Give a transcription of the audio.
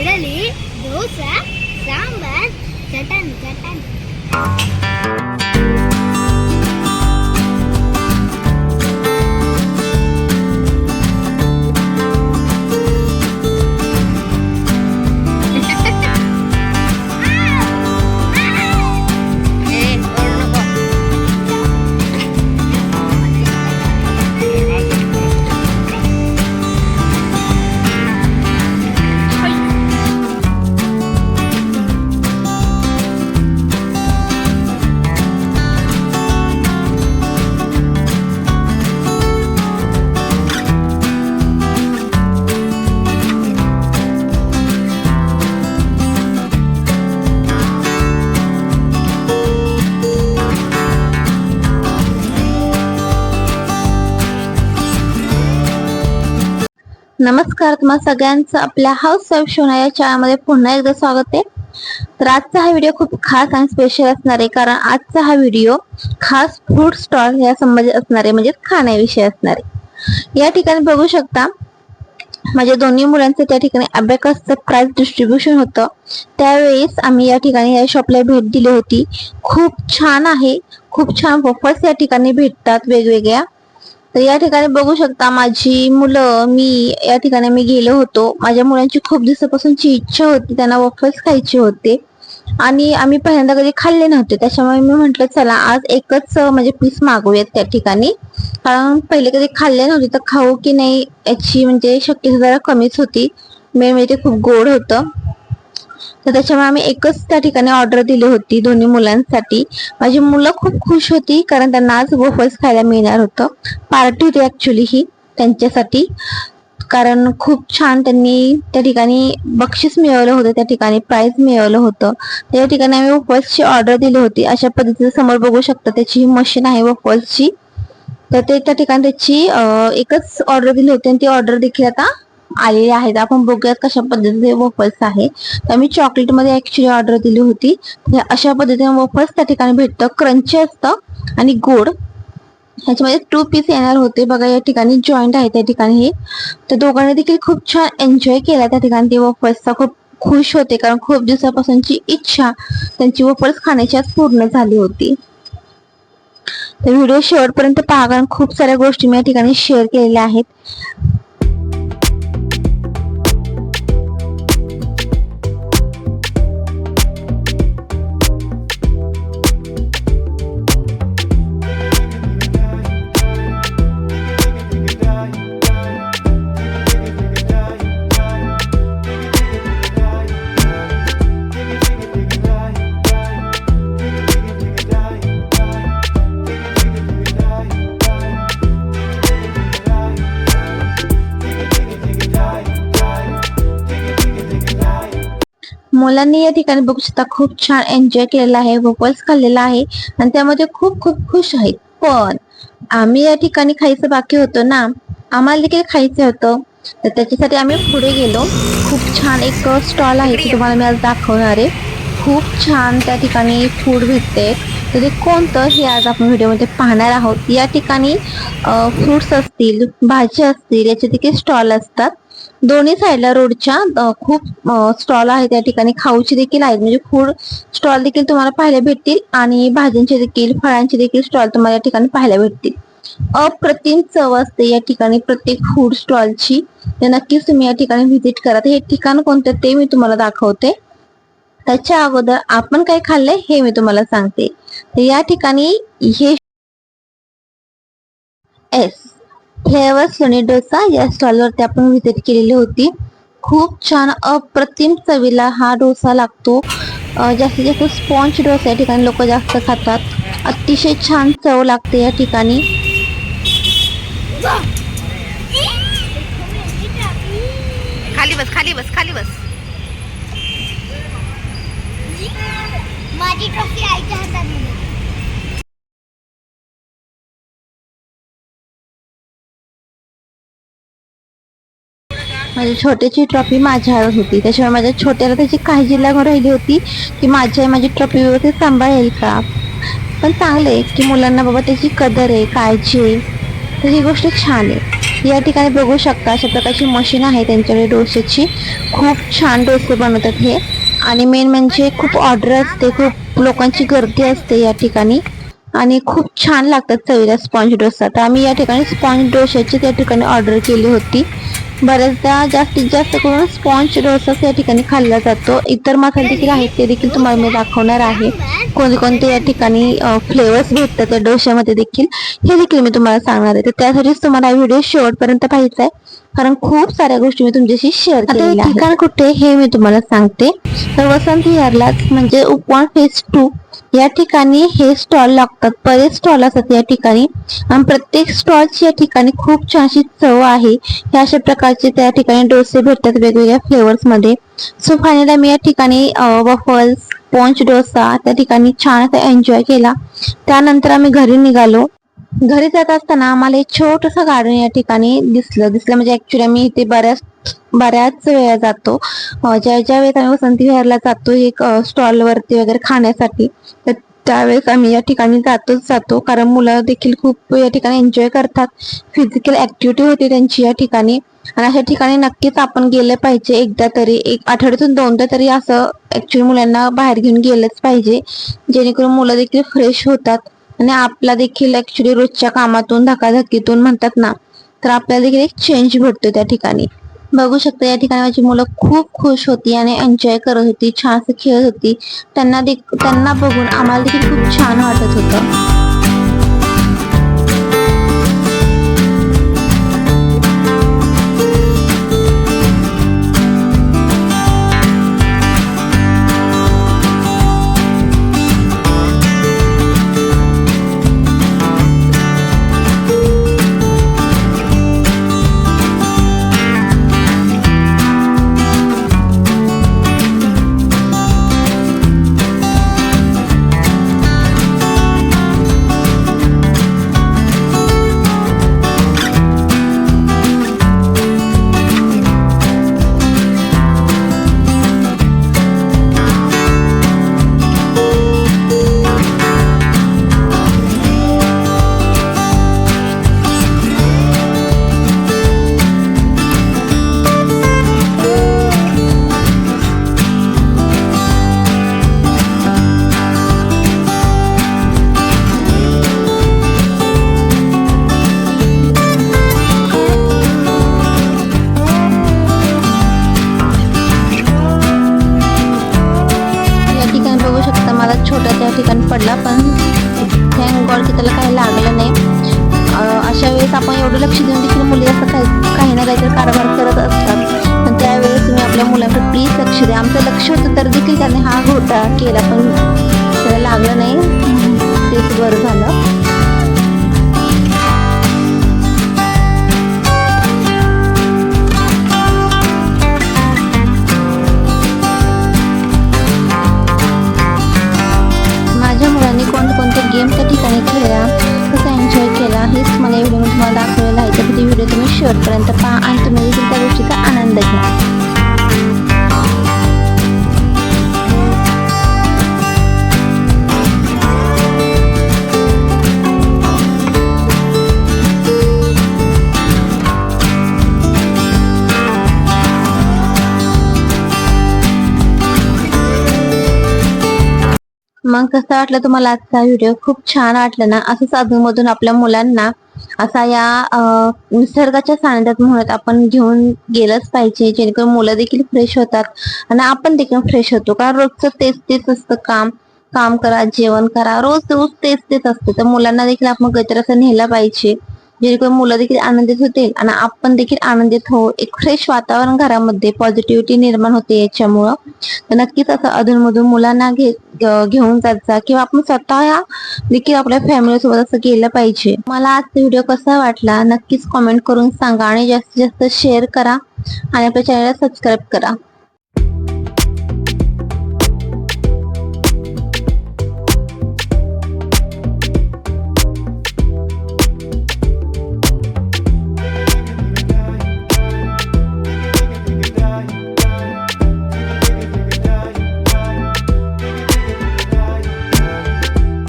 இடலி தோசை சாம்பார் சட்டன் சட்டன். नमस्कार तुम्हा सगळ्यांचं आपल्या हाऊस वाईफ शोना या चॅनलमध्ये पुन्हा एकदा स्वागत आहे. तर आजचा हा व्हिडिओ खूप खास आणि स्पेशल असणार आहे कारण आजचा हा व्हिडिओ खास फ्रूट स्टॉल या संबंधित असणार आहे म्हणजे खाण्याविषयी असणार आहे. या ठिकाणी बघू शकता माझ्या दोन्ही मुलांचं त्या ठिकाणी अबॅकसचं प्राइस डिस्ट्रीब्युशन होतं. त्यावेळेस आम्ही या ठिकाणी या शॉपला भेट दिली होती. खूप छान आहे खूप छान वफर्स या ठिकाणी भेटतात वेगवेगळ्या. तर या ठिकाणी बघू शकता माझी मुलं मी या ठिकाणी मी गेलो होतो. माझ्या मुलांची खूप दिवसापासूनची इच्छा होती त्यांना वफल्स खायचे होते. आणि आम्ही पहिल्यांदा कधी खाल्ले नव्हते त्याच्यामुळे मी म्हंटल चला आज एकच म्हणजे पीस मागवूयात त्या ठिकाणी. कारण पहिले कधी खाल्ले नव्हते तर खाऊ की नाही याची म्हणजे शक्यता जरा कमीच होती. मेन म्हणजे ते खूप गोड होतं. तर त्याच्यामुळे आम्ही एकच त्या ठिकाणी ऑर्डर दिली होती दोन्ही मुलांसाठी. माझी मुलं खूप खुश होती कारण त्यांना आज वफल्स खायला मिळणार होतं. पार्टी होती ॲक्च्युली ही त्यांच्यासाठी. कारण खूप छान त्यांनी त्या ठिकाणी बक्षीस मिळवलं होतं त्या ठिकाणी प्राईज मिळवलं होतं. त्या ठिकाणी आम्ही वफल्सची ऑर्डर दिली होती. अशा पद्धतीचं समोर बघू शकता त्याची ही मशीन आहे वफल्सची तर ते त्या ठिकाणी त्याची एकच ऑर्डर दिली होती आणि ती ऑर्डर देखील आता आलेले आहेत. आपण बघूयात कशा पद्धतीचे वफल्स आहे. तर मी चॉकलेटमध्ये ऍक्च्युली ऑर्डर दिली होती. म्हणजे अशा पद्धतीने वफल्स त्या ठिकाणी भेटतं. क्रंची असतं आणि गोड. ह्याच्यामध्ये टू पीस येणार होते. बघा या ठिकाणी जॉईंट आहे त्या ठिकाणी हे. तर दोघांनी देखील खूप छान एन्जॉय केला त्या ठिकाणी ते वफल्सचा खूप खुश होते कारण खूप दिवसापासूनची इच्छा त्यांची वफल्स खाण्याची आज पूर्ण झाली होती. तर व्हिडिओ शेवटपर्यंत पहा कारण खूप साऱ्या गोष्टी मी या ठिकाणी शेअर केलेल्या आहेत. मुलांनी या ठिकाणी बघू शकता खूप छान एन्जॉय केलेला आहे वफल्स खाल्लेला आहे आणि त्यामध्ये खूप खूप खुश आहेत. पण आम्ही या ठिकाणी खायचं बाकी होतं ना आम्हाला देखील खायचं होतं. तर त्याच्यासाठी आम्ही पुढे गेलो. खूप छान एक स्टॉल आहे ते तुम्हाला मी आज दाखवणार आहे. खूप छान त्या ठिकाणी फूड भेटते. तर ते कोणतं हे आज आपण व्हिडिओमध्ये पाहणार आहोत. या ठिकाणी फ्रुट्स असतील भाज्या असतील याचे देखील स्टॉल असतात. दोन्ही साईडला रोडच्या खूप स्टॉल आहेत त्या ठिकाणी. खाऊचे देखील आहेत म्हणजे फूड स्टॉल देखील तुम्हाला पाहायला भेटतील आणि भाज्यांचे देखील फळांचे देखील स्टॉल तुम्हाला या ठिकाणी पाहायला भेटतील. अप्रतिम चव असते या ठिकाणी प्रत्येक फूड स्टॉलची तर नक्कीच तुम्ही या ठिकाणी व्हिजिट करा. हे ठिकाण कोणतं ते मी तुम्हाला दाखवते. त्याच्या अगोदर आपण काय खाल्लंय हे मी तुम्हाला सांगते. तर या ठिकाणी हे एस फ्लेवर सोनी डोसा या स्टॉलवरती आपण व्हिजिट केलेली होती. खूप छान अप्रतिम चवीला हा डोसा लागतो. जास्तीत जास्त स्पॉन्ज डोसा या ठिकाणी लोक जास्त खातात. अतिशय छान चव लागते या ठिकाणी. खाली बस खाली बस खाली बस. माझी ट्रॉफी आईच्या हातात माझ्या माझी छोट्याची ट्रॉफी माझ्या होती. त्याशिवाय माझ्या छोट्याला त्याची काळजी लागून राहिली होती की माझी माझी ट्रॉफी व्यवस्थित सांभाळेल का? पण चांगलं आहे की मुलांना बाबा त्याची कदर आहे काळजी आहे. तर ही गोष्ट छान आहे. या ठिकाणी बघू शकता अशा प्रकारची मशीन आहे त्यांच्याकडे डोसेची. खूप छान डोसे बनवतात हे. आणि मेन म्हणजे खूप ऑर्डर असते खूप लोकांची गर्दी असते या ठिकाणी. आणि खूप छान लागतात चवीला स्पॉन्ज डोसा. तर आम्ही या ठिकाणी स्पॉन्ज डोशाची त्या ठिकाणी ऑर्डर केली होती. बऱ्याचदा जास्तीत जास्त करून स्पॉन्ज डोसाच या ठिकाणी खाल्ला जातो. इतर मसाले देखील आहेत ते देखील तुम्हाला मी दाखवणार आहे. कोणते कोणते या ठिकाणी फ्लेवर्स भेटतात त्या डोशामध्ये देखील हे देखील मी तुम्हाला सांगणार आहे. तर त्यासाठीच तुम्हाला व्हिडिओ शेवटपर्यंत पाहायचा आहे. कारण खूप साऱ्या गोष्टी मी तुमच्याशी शेअर केलेल्या ठिकाण कुठे हे मी तुम्हाला सांगते. तर वसंत विहारलाच म्हणजे उपवान फेज टू या ठिकाणी हे स्टॉल लागतात. बरेच स्टॉल असतात या ठिकाणी. आणि प्रत्येक स्टॉलची या ठिकाणी खूप छानशी चव आहे. हे अशा प्रकारचे त्या ठिकाणी डोसे भेटतात वेगवेगळ्या फ्लेवर्समध्ये. सो फायनली मी या ठिकाणी वफल्स स्पॉन्ज डोसा त्या ठिकाणी छान असा एन्जॉय केला. त्यानंतर आम्ही घरी निघालो. घरी जात असताना आम्हाला एक छोटस गार्डन या ठिकाणी दिसलं. दिसलं म्हणजे ऍक्च्युली आम्ही इथे बऱ्याच बऱ्याच वेळा जातो. ज्या ज्या वेळेस आम्ही वसंती विहारला जातो एक स्टॉल वरती वगैरे खाण्यासाठी तर त्यावेळेस आम्ही या ठिकाणी जातोच जातो. कारण मुलं देखील खूप या ठिकाणी एन्जॉय करतात. फिजिकल ऍक्टिव्हिटी होती त्यांची या ठिकाणी. आणि अशा ठिकाणी नक्कीच आपण गेलं पाहिजे. एकदा तरी एक आठवड्यातून दोनदा तरी असं ऍक्च्युली मुलांना बाहेर घेऊन गेलंच पाहिजे. जेणेकरून मुलं देखील फ्रेश होतात. आणि आपला देखील ऍक्च्युली रोजच्या कामातून धकाधकीतून म्हणतात ना तर आपल्याला देखील एक चेंज भेटतो त्या ठिकाणी. बघू शकता या ठिकाणी माझी मुलं खूप खुश होती आणि एन्जॉय करत होती छान खेळत होती. त्यांना देख त्यांना बघून आम्हाला देखील खूप छान वाटत होतं. मुलांकडे प्लीज लक्ष द्या आमचं लक्ष होतं तर देखील त्याने हा घोटाळा केला पण त्याला लागलं नाही. तेच बरं झालं. माझ्या मुलांनी कोणकोणते गेम त्या ठिकाणी खेळला कसा एन्जॉय केला. हेच मला या मी तुम्हाला दाखवलेलं आहे. तर ती व्हिडिओ तुम्ही शेवटपर्यंत पहा आणि तुम्ही देखील त्या गोष्टीचा आनंद घ्या. मग कसं वाटलं तुम्हाला आजचा व्हिडिओ खूप छान वाटलं ना? असंच अधूनमधून आपल्या मुलांना असा या निसर्गाच्या सानिध्यात म्हणत आपण घेऊन गेलंच पाहिजे. जेणेकरून मुलं देखील फ्रेश होतात आणि आपण देखील फ्रेश होतो. कारण रोजचं तेच तेच असतं काम. काम करा जेवण करा. रोज रोज तेच तेच असतं. तर मुलांना देखील आपण गजर असं न्यायला पाहिजे. जेणेकरून मुलं देखील आनंदित होतील आणि आपण देखील आनंदित हो एक फ्रेश वातावरण घरामध्ये पॉझिटिव्हिटी निर्माण होते याच्यामुळं. तर नक्कीच असं अधूनमधून मुलांना घे घेऊन जायचा किंवा आपण स्वतः देखील आपल्या फॅमिली सोबत असं केलं पाहिजे. मला आजचा व्हिडिओ कसा वाटला नक्कीच कॉमेंट करून सांगा आणि जास्तीत जास्त शेअर करा आणि आपल्या चॅनलला सबस्क्राईब करा.